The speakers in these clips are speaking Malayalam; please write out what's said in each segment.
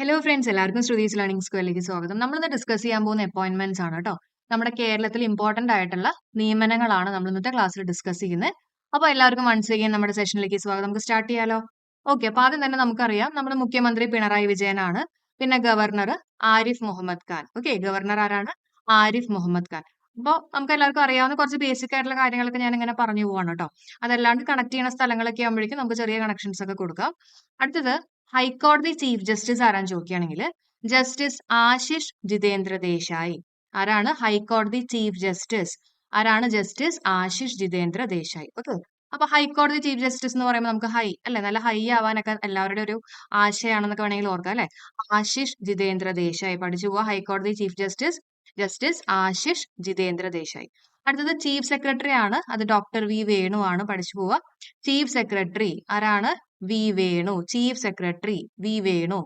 ഹലോ ഫ്രണ്ട്സ് എല്ലാവർക്കും ശ്രുതീസ് ലേണിംഗ് സ്കൂളിലേക്ക് സ്വാഗതം. നമ്മളിന്ന് ഡിസ്കസ് ചെയ്യാൻ പോകുന്ന അപ്പോയിന്റ്മെന്റ്സ് ആണ് കേട്ടോ നമ്മുടെ കേരളത്തിൽ ഇമ്പോർട്ടന്റ് ആയിട്ടുള്ള നിയമനങ്ങളാണ് നമ്മൾ ഇന്നത്തെ ക്ലാസ്സിൽ ഡിസ്കസ് ചെയ്യുന്നത്. അപ്പോൾ എല്ലാവർക്കും വൺസ് അഗൈൻ നമ്മുടെ സെഷനിലേക്ക് സ്വാഗതം. നമുക്ക് സ്റ്റാർട്ട് ചെയ്യാലോ? ഓക്കെ അപ്പോൾ ആദ്യം തന്നെ നമുക്കറിയാം നമ്മുടെ മുഖ്യമന്ത്രി പിണറായി വിജയനാണ്. പിന്നെ governor Arif Muhammad Khan. Okay governor ആരാണ്? ആരിഫ് മുഹമ്മദ് ഖാൻ. അപ്പോൾ നമുക്ക് എല്ലാവർക്കും അറിയാവുന്ന കുറച്ച് ബേസിക് ആയിട്ടുള്ള കാര്യങ്ങളൊക്കെ ഞാൻ ഇങ്ങനെ പറഞ്ഞു പോവാണ് കേട്ടോ അതല്ലാണ്ട് കണക്ട് ചെയ്യുന്ന സ്ഥലങ്ങളൊക്കെ ആകുമ്പോഴേക്കും നമുക്ക് ചെറിയ കണക്ഷൻസ് ഒക്കെ കൊടുക്കാം. അടുത്തത് ഹൈക്കോടതി ചീഫ് ജസ്റ്റിസ് ആരാന്ന് ചോദിക്കുകയാണെങ്കിൽ ജസ്റ്റിസ് ആശിഷ് ജിതേന്ദ്ര ദേശായി. ആരാണ്? ഹൈക്കോടതി ചീഫ് ജസ്റ്റിസ്. ആരാണ് ജസ്റ്റിസ്? ആശിഷ് ജിതേന്ദ്ര ദേശായി. ഓക്കെ. അപ്പൊ ഹൈക്കോടതി ചീഫ് ജസ്റ്റിസ് എന്ന് പറയുമ്പോൾ നമുക്ക് ഹൈ അല്ലെ? നല്ല ഹൈ ആവാനൊക്കെ എല്ലാവരുടെ ഒരു ആശയാണെന്നൊക്കെ വേണമെങ്കിൽ ഓർക്കാം അല്ലെ? ആശിഷ് ജിതേന്ദ്ര ദേശായി. പഠിച്ചു പോവാ ഹൈക്കോടതി chief justice. Justice Ashish Jitendra Desai. അടുത്തത് ചീഫ് സെക്രട്ടറി ആണ് അത് ഡോക്ടർ വി വേണു ആണ് പഠിച്ചു പോവുക ചീഫ് സെക്രട്ടറി ആരാണ്? V Venu chief secretary V Venu.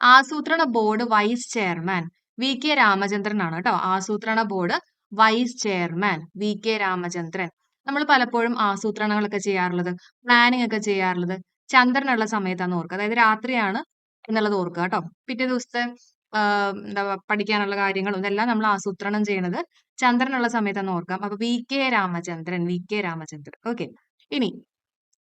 ആസൂത്രണ board vice chairman V K Ramachandran ആണ് കേട്ടോ. ആസൂത്രണ board vice chairman V K Ramachandran. നമ്മൾ പലപ്പോഴും ആസൂത്രണങ്ങളൊക്കെ ചെയ്യാറുള്ളത് പ്ലാനിങ് ഒക്കെ ചെയ്യാറുള്ളത് ചന്ദ്രനുള്ള സമയത്താണ് ഓർക്കുക. അതായത് രാത്രിയാണ് എന്നുള്ളത് ഓർക്കുക കേട്ടോ. പിറ്റേ ദിവസത്തെ എന്താ പഠിക്കാനുള്ള കാര്യങ്ങളും ഇതെല്ലാം നമ്മൾ ആസൂത്രണം ചെയ്യുന്നത് ചന്ദ്രനുള്ള സമയത്താണ് ഓർക്കാം. അപ്പൊ V K Ramachandran V K Ramachandran. Okay ഇനി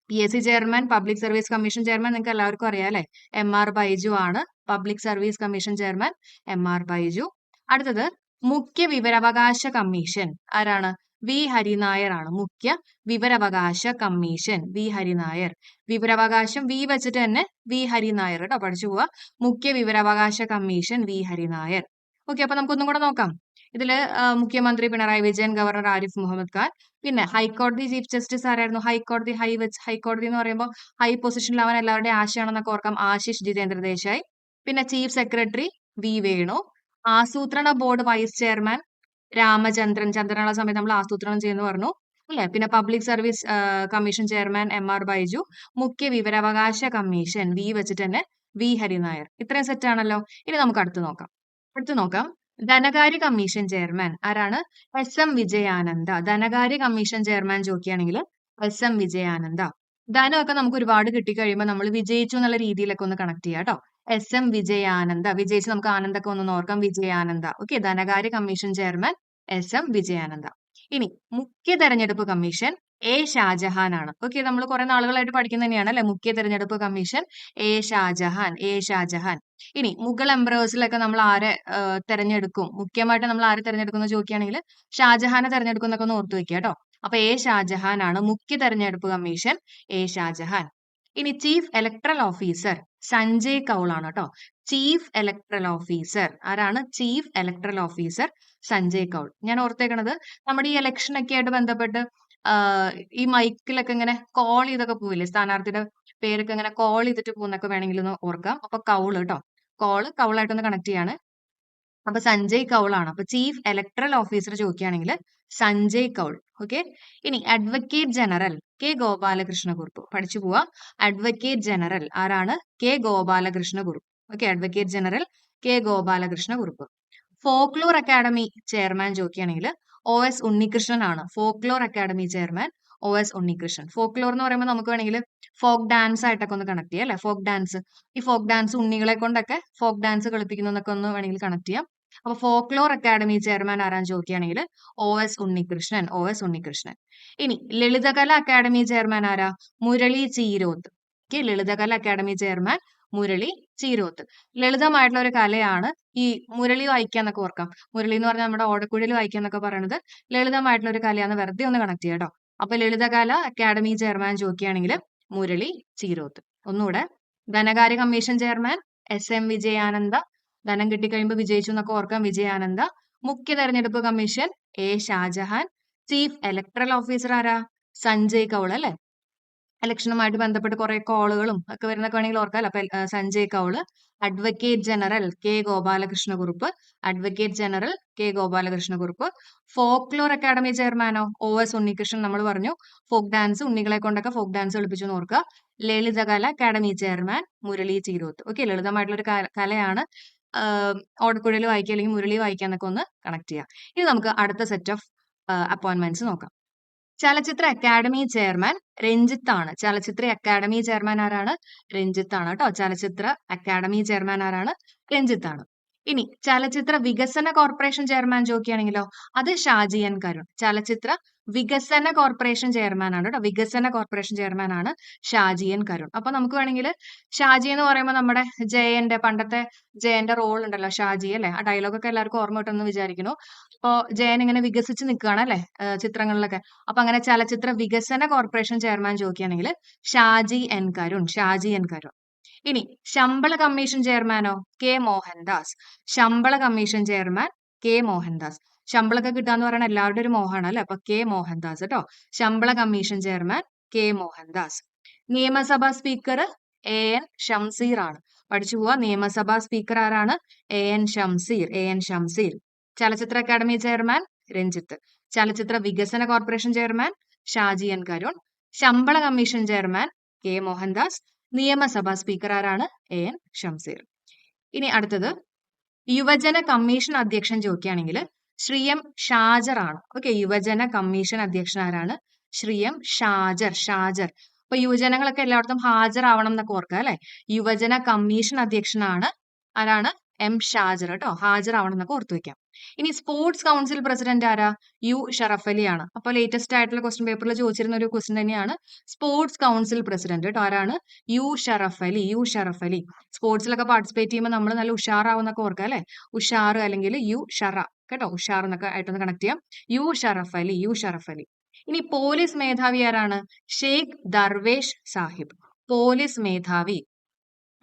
P S C chairman public service commission chairman നിങ്ങൾക്ക് എല്ലാവർക്കും അറിയാം അല്ലെ? എം ആർ ബൈജു ആണ്. Public service commission chairman M R Baiju. അടുത്തത് മുഖ്യ വിവരാവകാശ കമ്മീഷൻ. ആരാണ്? വി ഹരിനായർ ആണ്. മുഖ്യ വിവരാവകാശ കമ്മീഷൻ. വി ഹരിനായർ. വിവരാവകാശം വി വെച്ചിട്ട് തന്നെ വി ഹരിനായർ കേട്ടോ പഠിച്ചു പോവാ. മുഖ്യ വിവരാവകാശ കമ്മീഷൻ വി ഹരിനായർ. ഓക്കെ അപ്പൊ നമുക്കൊന്നും കൂടെ നോക്കാം. ഇതിൽ മുഖ്യമന്ത്രി പിണറായി വിജയൻ ഗവർണർ ആരിഫ് മുഹമ്മദ് ഖാൻ പിന്നെ ഹൈക്കോടതി ചീഫ് ജസ്റ്റിസ് ആരായിരുന്നു? ഹൈക്കോടതി ഹൈ വെച്ച് ഹൈക്കോടതി എന്ന് പറയുമ്പോൾ ഹൈ പൊസിഷനിലാവാൻ എല്ലാവരുടെയും ആശയാണെന്നൊക്കെ ഓർക്കാം. ആശിഷ് ജിതേന്ദ്ര ദേശായി. പിന്നെ ചീഫ് സെക്രട്ടറി വി വേണു. ആസൂത്രണ ബോർഡ് വൈസ് ചെയർമാൻ രാമചന്ദ്രൻ. ചന്ദ്രനുള്ള സമയത്ത് നമ്മൾ ആസൂത്രണം ചെയ്യുന്നു പറഞ്ഞു. അല്ലെ? പിന്നെ public service commission chairman M R Baiju. മുഖ്യ വിവരാവകാശ കമ്മീഷൻ വി വെച്ചിട്ട് തന്നെ വി ഹരിനായർ. ഇത്രയും സെറ്റ് ആണല്ലോ. ഇനി നമുക്ക് അടുത്ത് നോക്കാം. അടുത്ത് നോക്കാം. ധനകാര്യ കമ്മീഷൻ ചെയർമാൻ. ആരാണ്? S M Vijayananda. ധനകാര്യ കമ്മീഷൻ ചെയർമാൻ ചോദിക്കുകയാണെങ്കിൽ എസ് എം വിജയാനന്ദ. ധനമൊക്കെ നമുക്ക് ഒരുപാട് കിട്ടിക്കഴിയുമ്പോൾ നമ്മൾ വിജയിച്ചു എന്നുള്ള രീതിയിലൊക്കെ ഒന്ന് കണക്ട് ചെയ്യാം കേട്ടോ. S M Vijayananda. വിജയിച്ച് നമുക്ക് ആനന്ദൊക്കെ ഒന്ന് നോർക്കാം വിജയാനന്ദ. ഓക്കെ ധനകാര്യ commission chairman S M Vijayananda. ഇനി മുഖ്യ തെരഞ്ഞെടുപ്പ് കമ്മീഷൻ എ ഷാജഹാൻ ആണ്. ഓക്കെ നമ്മൾ കുറെ നാളുകളായിട്ട് പഠിക്കുന്ന തന്നെയാണ് അല്ലെ? മുഖ്യ തെരഞ്ഞെടുപ്പ് commission A Shahjahan A Shahjahan. ഇനി മുഗൾ എംബ്രേഴ്സിലൊക്കെ നമ്മൾ ആരെ തെരഞ്ഞെടുക്കും? മുഖ്യമായിട്ട് നമ്മൾ ആരെ തെരഞ്ഞെടുക്കും എന്ന് ചോദിക്കുകയാണെങ്കിൽ ഷാജഹാനെ തെരഞ്ഞെടുക്കും എന്നൊക്കെ ഒന്ന് ഓർത്തു വെക്കുക കേട്ടോ. അപ്പൊ എ ഷാജഹാൻ ആണ് മുഖ്യ തെരഞ്ഞെടുപ്പ് കമ്മീഷൻ എ ഷാജഹാൻ. ഇനി chief electoral officer Sanjay Kaul ആണ് കേട്ടോ. Chief electoral officer. ആരാണ്? Chief electoral officer Sanjay Kaul. ഞാൻ ഓർത്തേക്കണത് നമ്മുടെ ഈ ഇലക്ഷൻ ഒക്കെ ആയിട്ട് ബന്ധപ്പെട്ട് ഈ മൈക്കിലൊക്കെ ഇങ്ങനെ കോൾ ചെയ്തൊക്കെ പോവില്ലേ? സ്ഥാനാർത്ഥിയുടെ പേരൊക്കെ ഇങ്ങനെ കോൾ ചെയ്തിട്ട് പോകുന്നൊക്കെ വേണമെങ്കിൽ ഒന്ന് ഓർക്കാം. അപ്പൊ കൗൾ കേട്ടോ. കോൾ കൗളായിട്ടൊന്ന് കണക്ട് ചെയ്യാണ്. അപ്പൊ സഞ്ജയ് കൗൾ ആണ്. അപ്പൊ ചീഫ് ഇലക്ട്രൽ ഓഫീസർ ചോദിക്കുകയാണെങ്കിൽ സഞ്ജയ് കൗൾ. ഓക്കെ ഇനി advocate general K Gopalakrishna Kurup പഠിച്ചു പോവാ. അഡ്വക്കേറ്റ് ജനറൽ ആരാണ്? K Gopalakrishna Kurup okay advocate general K Gopalakrishna Kurup folklore academy chairman ചോദിക്കുകയാണെങ്കിൽ ഒ എസ് ഉണ്ണികൃഷ്ണൻ ആണ്. Folklore academy chairman O S Unnikrishnan. Folklore എന്ന് പറയുമ്പോൾ നമുക്ക് വേണമെങ്കിൽ ഫോക്ക് ഡാൻസ് ആയിട്ടൊക്കെ ഒന്ന് കണക്ട് ചെയ്യാം അല്ലെ? ഫോക്ക് ഡാൻസ് ഈ ഫോക്ക് ഡാൻസ് ഉണ്ണികളെ കൊണ്ടൊക്കെ ഫോക്ക് ഡാൻസ് കളിപ്പിക്കുന്നു ഒന്ന് വേണമെങ്കിൽ കണക്ട് ചെയ്യാം. അപ്പൊ ഫോക്ലോർ അക്കാദമി ചെയർമാൻ ആരാന്ന് ചോദിക്കുകയാണെങ്കിൽ O S Unnikrishnan. O S Unnikrishnan. ഇനി ലളിതകല അക്കാദമി ചെയർമാൻ ആരാ? Murali Cheeroth. Okay Lalithakala academy chairman Murali Cheeroth. ലളിതമായിട്ടുള്ള ഒരു കലയാണ് ഈ മുരളി വായിക്കുക എന്നൊക്കെ ഓർക്കാം. മുരളി എന്ന് പറഞ്ഞാൽ നമ്മുടെ ഓടക്കുഴൽ വായിക്കുക എന്നൊക്കെ പറയുന്നത് ലളിതമായിട്ടുള്ള ഒരു കലയാണ് വെറുതെ ഒന്ന് കണക്ട് ചെയ്യാം കേട്ടോ. അപ്പൊ ലളിതകല അക്കാദമി ചെയർമാൻ ചോദിക്കുകയാണെങ്കിൽ മുരളി ചീരോത്ത്. ഒന്നുകൂടെ ധനകാര്യ commission chairman S M Vijayananda ധനം കിട്ടിക്കഴിയുമ്പോൾ വിജയിച്ചു എന്നൊക്കെ ഓർക്കാം വിജയാനന്ദ മുഖ്യ തെരഞ്ഞെടുപ്പ് commission A Shahjahan chief electoral officer ആരാ? സഞ്ജയ് കൗൾ അല്ലെ? ഇലക്ഷനുമായിട്ട് ബന്ധപ്പെട്ട് കുറെ കോളുകളും ഒക്കെ വരുന്നൊക്കെ വേണമെങ്കിൽ ഓർക്കാം. അപ്പൊ Sanjay Kaul advocate general K Gopalakrishna Kurup advocate general K Gopalakrishna Kurup folklore academy ചെയർമാനോ O S Unnikrishnan നമ്മൾ പറഞ്ഞു. ഫോക്ക് ഡാൻസ് ഉണ്ണികളെ കൊണ്ടൊക്കെ ഫോക്ക് ഡാൻസ് കളിപ്പിച്ചു ഓർക്കുക. Lalithakala academy chairman Murali Cheeroth. Okay ലളിതമായിട്ടുള്ള ഒരു കലയാണ്. ഓടക്കുഴൽ വായിക്കുക അല്ലെങ്കിൽ മുരളി വായിക്കുക എന്നൊക്കെ ഒന്ന് കണക്ട് ചെയ്യാം. ഇനി നമുക്ക് അടുത്ത സെറ്റ് ഓഫ് അപ്പോയിന്റ്മെന്റ്സ് നോക്കാം. ചലച്ചിത്ര അക്കാദമി ചെയർമാൻ രഞ്ജിത്ത് ആണ് ചലച്ചിത്ര അക്കാദമി ചെയർമാൻ ആരാണ്? രഞ്ജിത്ത് ആണ് കേട്ടോ ചലച്ചിത്ര അക്കാദമി ചെയർമാൻ ആരാണ്? രഞ്ജിത്ത് ആണ് ഇനി ചലച്ചിത്ര വികസന കോർപ്പറേഷൻ ചെയർമാൻ ചോദിക്കുകയാണെങ്കിലോ അത് ഷാജി എൻ കരുൺ. ചലച്ചിത്ര വികസന കോർപ്പറേഷൻ ചെയർമാൻ ആണ് കേട്ടോ. വികസന കോർപ്പറേഷൻ ചെയർമാൻ ആണ് ഷാജിയൻ കരുൺ. അപ്പൊ നമുക്ക് വേണമെങ്കിൽ ഷാജി എന്ന് പറയുമ്പോൾ നമ്മുടെ ജയന്റെ പണ്ടത്തെ ജയന്റെ റോൾ ഉണ്ടല്ലോ ഷാജി അല്ലെ? ആ ഡയലോഗൊക്കെ എല്ലാവർക്കും ഓർമ്മ കിട്ടുമെന്ന് വിചാരിക്കുന്നു. അപ്പോ ജയൻ ഇങ്ങനെ വികസിച്ച് നിൽക്കുകയാണ് അല്ലെ ചിത്രങ്ങളിലൊക്കെ. അപ്പൊ അങ്ങനെ ചലച്ചിത്ര വികസന കോർപ്പറേഷൻ ചെയർമാൻ ചോദിക്കുകയാണെങ്കിൽ ഷാജി എൻ കരുൺ ഷാജി എൻ കരുൺ. ഇനി ശമ്പള കമ്മീഷൻ ചെയർമാനോ കെ മോഹൻദാസ്. ശമ്പള കമ്മീഷൻ ചെയർമാൻ കെ മോഹൻദാസ്. ശമ്പളമൊക്കെ കിട്ടാന്ന് പറയുന്ന എല്ലാവരുടെ ഒരു മോഹമാണ് അല്ലെ അപ്പൊ കെ മോഹൻദാസ് കേട്ടോ ശമ്പള കമ്മീഷൻ ചെയർമാൻ കെ മോഹൻദാസ്. നിയമസഭാ സ്പീക്കർ എ എൻ ഷംസീർ ആണ്. പഠിച്ചു പോവാ. നിയമസഭാ സ്പീക്കർ ആരാണ്? A N Shamseer A N Shamseer ചലച്ചിത്ര അക്കാദമി ചെയർമാൻ രഞ്ജിത്ത്. ചലച്ചിത്ര വികസന corporation chairman Shaji N Karun. ശമ്പള കമ്മീഷൻ ചെയർമാൻ കെ മോഹൻദാസ്. നിയമസഭാ സ്പീക്കർ ആരാണ്? എ എൻ ഷംസീർ ഇനി അടുത്തത് യുവജന കമ്മീഷൻ അധ്യക്ഷൻ ചോദിക്കുകയാണെങ്കിൽ ശ്രീ എം ഷാജർ ആണ്. ഓക്കെ യുവജന കമ്മീഷൻ അധ്യക്ഷൻ ആരാണ്? ശ്രീ എം ഷാജർ ഷാജർ. അപ്പൊ യുവജനങ്ങളൊക്കെ എല്ലായിടത്തും ഹാജരാവണം എന്നൊക്കെ ഓർക്കുക അല്ലെ? യുവജന കമ്മീഷൻ അധ്യക്ഷനാണ് ആരാണ്? എം ഷാജർ കേട്ടോ. ഹാജർ ആവണം എന്നൊക്കെ ഓർത്തു വെക്കാം. ഇനി സ്പോർട്സ് കൗൺസിൽ പ്രസിഡന്റ് ആരാ? യു. ഷറഫ് അലി ആണ് അപ്പോൾ ലേറ്റസ്റ്റ് ആയിട്ടുള്ള ക്വസ്റ്റ്യൻ പേപ്പറിൽ ചോദിച്ചിരുന്ന ഒരു ക്വസ്റ്റ്യൻ തന്നെയാണ്. സ്പോർട്സ് കൗൺസിൽ പ്രസിഡന്റ് കേട്ടോ ആരാണ്? യു. ഷറഫ് അലി യു. ഷറഫ് അലി സ്പോർട്സിലൊക്കെ പാർട്ടിസിപ്പേറ്റ് ചെയ്യുമ്പോൾ നമ്മൾ നല്ല ഉഷാറാവുന്നൊക്കെ ഓർക്കുക അല്ലെ? ഉഷാർ അല്ലെങ്കിൽ യു. ഷറ. കേട്ടോ? ഉഷാർ എന്നൊക്കെ ആയിട്ടൊന്ന് കണക്ട് ചെയ്യാം. യു. ഷറഫ് അലി യു. ഷറഫ് അലി ഇനി പോലീസ് മേധാവി ആരാണ്? ഷെയ്ഖ് ദർവേഷ് സാഹിബ്. പോലീസ് മേധാവി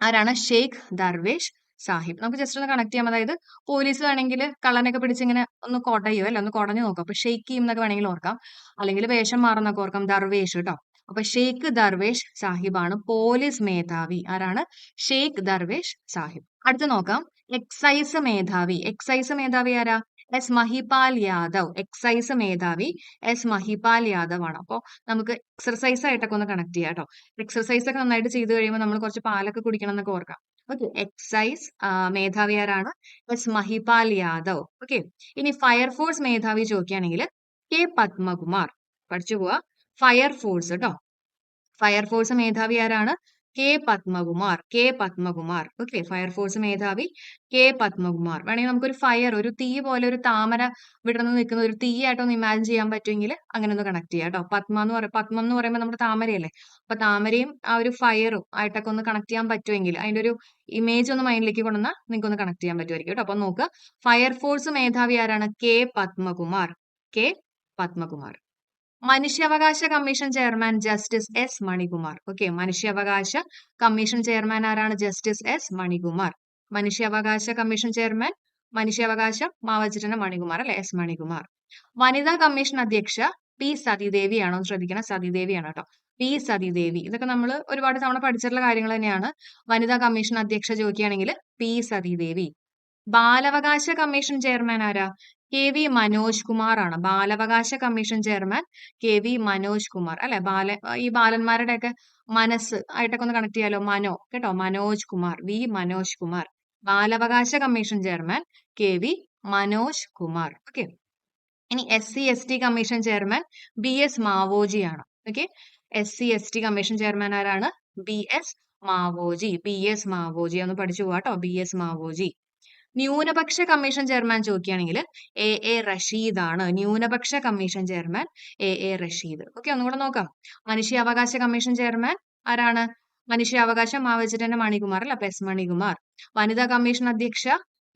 ആരാണ്? ഷെയ്ഖ് ദർവേഷ് സാഹിബ്. നമുക്ക് ജസ്റ്റ് ഒന്ന് കണക്ട് ചെയ്യാം. അതായത് പോലീസ് വേണമെങ്കിൽ കള്ളനൊക്കെ പിടിച്ച് ഇങ്ങനെ ഒന്ന് കൊടയോ അല്ല ഒന്ന് കൊടഞ്ഞു നോക്കാം. അപ്പൊ ഷെയ്ക്ക് എന്നൊക്കെ വേണമെങ്കിൽ ഓർക്കാം. അല്ലെങ്കിൽ വേഷം മാറുന്നൊക്കെ ഓർക്കാം. ദർവേഷ് കേട്ടോ. അപ്പൊ ഷെയ്ഖ് ദർവേഷ് സാഹിബാണ് പോലീസ് മേധാവി. ആരാണ്? ഷെയ്ഖ് ദർവേഷ് സാഹിബ്. അടുത്ത് നോക്കാം. എക്സൈസ് മേധാവി. എക്സൈസ് മേധാവി ആരാ? എസ് മഹിപാൽ യാദവ്. എക്സൈസ് മേധാവി എസ് മഹിപാൽ യാദവ് ആണ്. അപ്പോൾ നമുക്ക് എക്സർസൈസ് ആയിട്ടൊക്കെ ഒന്ന് കണക്ട് ചെയ്യാം കേട്ടോ. എക്സർസൈസ് ഒക്കെ നന്നായിട്ട് ചെയ്തു കഴിയുമ്പോൾ നമ്മൾ കുറച്ച് പാലൊക്കെ കുടിക്കണം എന്നൊക്കെ ഓർക്കാം. ഓക്കെ എക്സൈസ് മേധാവി ആരാണ്? എസ് മഹിപാൽ യാദവ്. ഓക്കെ ഇനി ഫയർഫോഴ്സ് മേധാവി ചോദിക്കുകയാണെങ്കിൽ കെ പത്മകുമാർ. പഠിച്ചു പോവാ. ഫയർഫോഴ്സ് കേട്ടോ ഫയർഫോഴ്സ് മേധാവി ആരാണ്? K Padmakumar K Padmakumar. Okay fire force മേധാവി കെ പത്മകുമാർ. വേണമെങ്കിൽ നമുക്കൊരു ഫയർ ഒരു തീ പോലെ ഒരു താമര വിടർന്ന് നിൽക്കുന്ന ഒരു തീ ആയിട്ടൊന്ന് ഇമാജിൻ ചെയ്യാൻ പറ്റുമെങ്കിൽ അങ്ങനെ ഒന്ന് കണക്ട് ചെയ്യാം കേട്ടോ പത്മ എന്ന് പറയുമ്പോൾ പത്മം എന്ന് പറയുമ്പോൾ നമ്മുടെ താമരയല്ലേ? അപ്പൊ താമരയും ആ ഒരു ഫയറും ആയിട്ടൊക്കെ ഒന്ന് കണക്ട് ചെയ്യാൻ പറ്റുമെങ്കിൽ അതിന്റെ ഒരു ഇമേജ് ഒന്ന് മൈൻഡിലേക്ക് കൊണ്ടുവന്നാൽ നിങ്ങൾക്ക് ഒന്ന് കണക്ട് ചെയ്യാൻ പറ്റുമായിരിക്കും കേട്ടോ അപ്പൊ നോക്കുക ഫയർഫോഴ്സ് മേധാവി ആരാണ്? കെ പത്മകുമാർ. കെ പത്മകുമാർ. മനുഷ്യാവകാശ commission chairman justice S Manikumar. Okay മനുഷ്യാവകാശ കമ്മീഷൻ ചെയർമാൻ ആരാണ്? Justice S Manikumar. മനുഷ്യാവകാശ കമ്മീഷൻ ചെയർമാൻ മനുഷ്യാവകാശം മാവചരണ മണികുമാർ അല്ലെ? എസ് മണികുമാർ. വനിതാ കമ്മീഷൻ അധ്യക്ഷ പി സതിദേവിയാണോ? ശ്രദ്ധിക്കണം സതിദേവിയാണ് കേട്ടോ. പി സതിദേവി. ഇതൊക്കെ നമ്മൾ ഒരുപാട് തവണ പഠിച്ചിട്ടുള്ള കാര്യങ്ങൾ തന്നെയാണ്. വനിതാ കമ്മീഷൻ അധ്യക്ഷ ചോദിക്കുകയാണെങ്കിൽ പി സതിദേവി. ബാലാവകാശ കമ്മീഷൻ ചെയർമാൻ ആരാ? കെ വി മനോജ് കുമാർ ആണ് ബാലാവകാശ commission chairman K V Manoj Kumar. അല്ലെ? ബാല ഈ ബാലന്മാരുടെ ഒക്കെ മനസ്സ് ആയിട്ടൊക്കെ ഒന്ന് കണക്ട് ചെയ്യാലോ? മനോ കേട്ടോ? മനോജ് കുമാർ വി മനോജ് കുമാർ. ബാലാവകാശ commission chairman K V Manoj Kumar. Okay. ഇനി S C S T commission chairman B S ആണ് okay. S C S T commission chairman ആരാണ്? B S Mavoji. B S Mavoji. ഒന്ന് പഠിച്ചു പോവാട്ടോ. B S Mavoji. ന്യൂനപക്ഷ കമ്മീഷൻ ചെയർമാൻ ചോദിക്കുകയാണെങ്കിൽ എ എ റഷീദ് ആണ് ന്യൂനപക്ഷ commission chairman A A Rasheed. Okay ഒന്നുകൂടെ നോക്കാം. മനുഷ്യാവകാശ കമ്മീഷൻ ചെയർമാൻ ആരാണ്? മനുഷ്യാവകാശ മാവച്ചിട്ടന്റെ മണികുമാർ അല്ല? എസ് മണികുമാർ. വനിതാ കമ്മീഷൻ അധ്യക്ഷ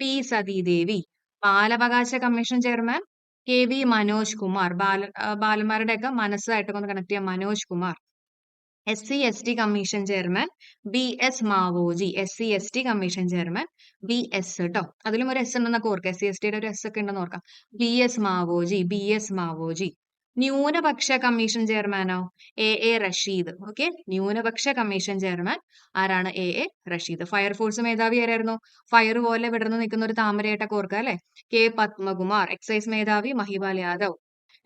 പി സതീദേവി. ബാലാവകാശ commission chairman K V Manoj Kumar. ബാല ബാലന്മാരുടെ ഒക്കെ മനസ്സായിട്ടൊക്കെ ഒന്ന് കണക്ട് ചെയ്യാം. Manoj Kumar. S C S T commission chairman B S Mavoji S C S T commission chairman B S കേട്ടോ അതിലും ഒരു എസ് ഉണ്ടെന്നൊക്കെ ഓർക്കാം എസ് സി എസ് ടിയുടെ ഒരു എസ് ഒക്കെ ഉണ്ടെന്ന് ഓർക്കാം. B S Mavoji B S Mavoji ന്യൂനപക്ഷ commission ചെയർമാനോ? A A Rasheed. Okay ന്യൂനപക്ഷ കമ്മീഷൻ ചെയർമാൻ ആരാണ്? A A Rasheed. Fire force മേധാവി ആരായിരുന്നു? ഫയർ പോലെ വിടർന്ന് നിൽക്കുന്ന ഒരു താമരയായിട്ടൊക്കെ ഓർക്കുക അല്ലെ? കെ പത്മകുമാർ. എക്സൈസ് മേധാവി മഹിപാൽ യാദവ്.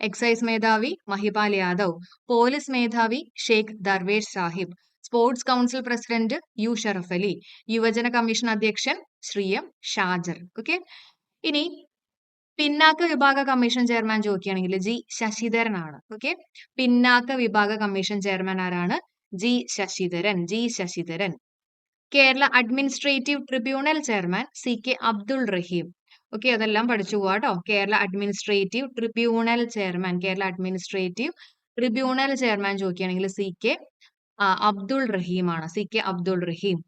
എക്സൈസ് മേധാവി മഹിപാൽ യാദവ് പോലീസ് മേധാവി Sheikh Darvesh Saheb sports council president U Sharaf Ali യുവജന കമ്മീഷൻ അധ്യക്ഷൻ ശ്രീ എം ഷാജർ. ഓക്കെ ഇനി പിന്നാക്ക വിഭാഗ കമ്മീഷൻ ചെയർമാൻ ചോദിക്കുകയാണെങ്കിൽ ജി ശശിധരനാണ്. ഓക്കെ പിന്നാക്ക വിഭാഗ കമ്മീഷൻ ചെയർമാൻ ആരാണ്? G Sasidharan. G Sasidharan. Kerala administrative tribunal chairman C K Abdul Rahim. Okay അതെല്ലാം പഠിച്ചു പോവാ കേട്ടോ Kerala administrative tribunal chairman Kerala administrative tribunal chairman ചോദിക്കുകയാണെങ്കിൽ സി കെ അബ്ദുൾ റഹീം ആണ്. C K Abdul Rahim.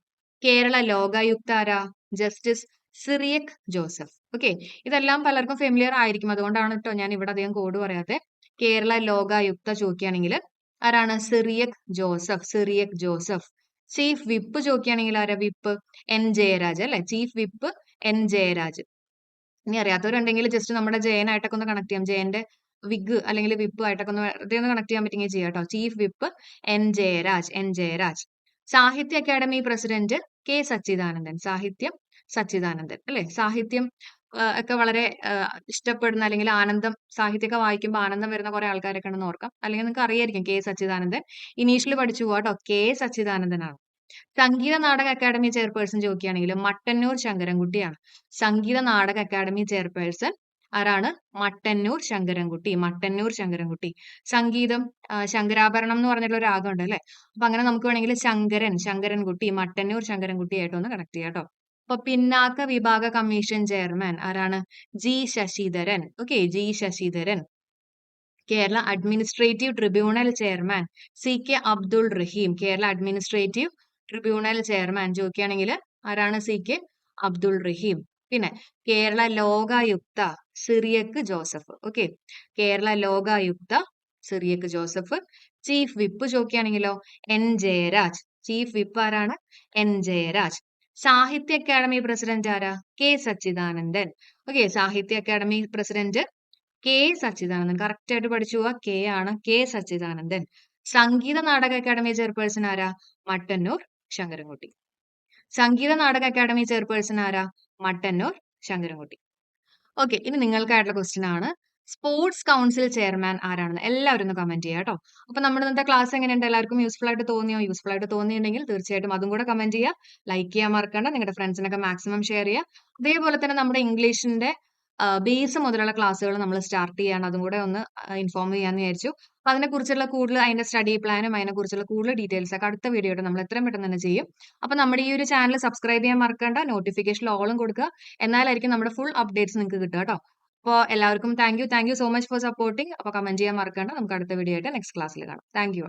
Kerala Lokayukta ആരാ? Justice Cyriac Joseph. ഓക്കെ ഇതെല്ലാം പലർക്കും ഫെമിലിയർ ആയിരിക്കും. അതുകൊണ്ടാണ് കേട്ടോ ഞാൻ ഇവിടെ അധികം കോഡ് പറയാതെ കേരള ലോകായുക്ത ചോദിക്കുകയാണെങ്കിൽ ആരാണ്? സിറിയക് ജോസഫ് സിറിയക് ജോസഫ്. ചീഫ് വിപ്പ് ചോദിക്കുകയാണെങ്കിൽ ആരാ വിപ്പ്? എൻ ജയരാജ് അല്ലെ? Chief whip N Jayaraj. ഇനി അറിയാത്തവരുണ്ടെങ്കിൽ ജസ്റ്റ് നമ്മുടെ ജയനായിട്ടൊക്കെ ഒന്ന് കണക്ട് ചെയ്യാം. ജയന്റെ വിഗ് അല്ലെങ്കിൽ വിപ്പ് ആയിട്ടൊക്കെ ഒന്ന് ഒന്ന് കണക്ട് ചെയ്യാൻ പറ്റുമെങ്കിൽ ചെയ്യാം കേട്ടോ. Chief whip N Jayaraj N Jayaraj. സാഹിത്യ അക്കാദമി പ്രസിഡന്റ് കെ സച്ചിദാനന്ദൻ സാഹിത്യം സച്ചിദാനന്ദൻ അല്ലെ? സാഹിത്യം ഒക്കെ വളരെ ഇഷ്ടപ്പെടുന്ന അല്ലെങ്കിൽ ആനന്ദം സാഹിത്യമൊക്കെ വായിക്കുമ്പോൾ ആനന്ദം വരുന്ന കുറെ ആൾക്കാരൊക്കെ ഉണ്ടെന്ന് ഓർക്കാം. അല്ലെങ്കിൽ നിങ്ങൾക്ക് അറിയായിരിക്കും കെ സച്ചിദാനന്ദൻ. ഇനീഷ്യലി പഠിച്ചു പോവാട്ടോ K സച്ചിദാനന്ദനാണ്. Sangeetha Nataka academy chairperson ചോദിക്കുകയാണെങ്കിൽ മട്ടന്നൂർ ശങ്കരൻകുട്ടിയാണ്. സംഗീത നാടക അക്കാദമി ചെയർപേഴ്സൺ ആരാണ്? മട്ടന്നൂർ ശങ്കരൻകുട്ടി മട്ടന്നൂർ ശങ്കരൻകുട്ടി. സംഗീതം ശങ്കരാഭരണം എന്ന് പറഞ്ഞിട്ടുള്ള ഒരു രാഗം ഉണ്ട് അല്ലെ? അപ്പൊ അങ്ങനെ നമുക്ക് വേണമെങ്കിൽ ശങ്കരൻ ശങ്കരൻകുട്ടി മട്ടന്നൂർ ശങ്കരൻകുട്ടി ആയിട്ടൊന്ന് കണക്ട് ചെയ്യാം കേട്ടോ. അപ്പൊ പിന്നാക്ക വിഭാഗ കമ്മീഷൻ ചെയർമാൻ ആരാണ്? G Sasidharan. Okay G Sasidharan. Kerala administrative tribunal chairman C K Abdul Rahim. Kerala administrative tribunal chairman ചോദിക്കുകയാണെങ്കിൽ ആരാണ് സി കെ? അബ്ദുൾ റഹീം. പിന്നെ Kerala Lokayukta Cyriac Joseph. Okay. Kerala Lokayukta Cyriac Joseph. Chief whip ചോദിക്കുകയാണെങ്കിലോ? N Jayaraj. Chief whip ആരാണ്? എൻ ജയരാജ്. സാഹിത്യ അക്കാദമി പ്രസിഡന്റ് ആരാ? കെ സച്ചിദാനന്ദൻ. ഓക്കെ. സാഹിത്യ academy president K Sachidanandan. Correct ആയിട്ട് പഠിച്ചു പോവാ. കെ ആണ് K Sachidanandan. Sangeetha Nataka academy chairperson ആരാ? മട്ടന്നൂർ ശങ്കരൻകുട്ടി. സംഗീത നാടക അക്കാദമി ചെയർപേഴ്സൺ ആരാ? മട്ടന്നൂർ ശങ്കരൻകുട്ടി. ഓക്കെ ഇനി നിങ്ങൾക്കായിട്ടുള്ള ക്വസ്റ്റ്യൻ ആണ്. സ്പോർട്സ് കൗൺസിൽ ചെയർമാൻ ആരാണെന്ന് എല്ലാവരും ഒന്ന് കമന്റ് ചെയ്യാം കേട്ടോ. അപ്പൊ നമ്മുടെ ഇന്നത്തെ ക്ലാസ് എങ്ങനെയുണ്ട്? എല്ലാവർക്കും യൂസ്ഫുൾ ആയിട്ട് തോന്നിയോ? യൂസ്ഫുൾ ആയിട്ട് തോന്നിയിട്ടുണ്ടെങ്കിൽ തീർച്ചയായിട്ടും അതും കൂടെ കമന്റ് ചെയ്യുക ലൈക്ക് ചെയ്യാൻ മറക്കണ്ട. നിങ്ങളുടെ ഫ്രണ്ട്സിനൊക്കെ മാക്സിമം ഷെയർ ചെയ്യുക അതേപോലെ തന്നെ നമ്മുടെ ഇംഗ്ലീഷിന്റെ ബേസ് മുതലുള്ള ക്ലാസ്സുകൾ നമ്മൾ സ്റ്റാർട്ട് ചെയ്യാണ്. അതും കൂടെ ഒന്ന് ഇൻഫോം ചെയ്യാന്ന് വിചാരിച്ചു. അപ്പൊ അതിനെക്കുറിച്ചുള്ള കൂടുതൽ അതിന്റെ സ്റ്റഡി പ്ലാനും അതിനെക്കുറിച്ചുള്ള കൂടുതൽ ഡീറ്റെയിൽസ് ഒക്കെ അടുത്ത വീഡിയോയുടെ നമ്മൾ എത്രയും പെട്ടെന്ന് തന്നെ ചെയ്യും. അപ്പൊ നമ്മുടെ ഈ ഒരു ചാനൽ സബ്സ്ക്രൈബ് ചെയ്യാൻ മറക്കണ്ട. നോട്ടിഫിക്കേഷൻ ഓളും കൊടുക്കുക. എന്നാലായിരിക്കും നമ്മുടെ ഫുൾ അപ്ഡേറ്റ്സ് നിങ്ങൾക്ക് കിട്ടുക കേട്ടോ. അപ്പോൾ എല്ലാവർക്കും thank you thank you so much for supporting അപ്പോൾ കമന്റ് ചെയ്യാൻ മറക്കണ്ട. നമുക്ക് അടുത്ത വീഡിയോ ആയിട്ട് നെക്സ്റ്റ് ക്ലാസ്സിൽ കാണാം. Thank you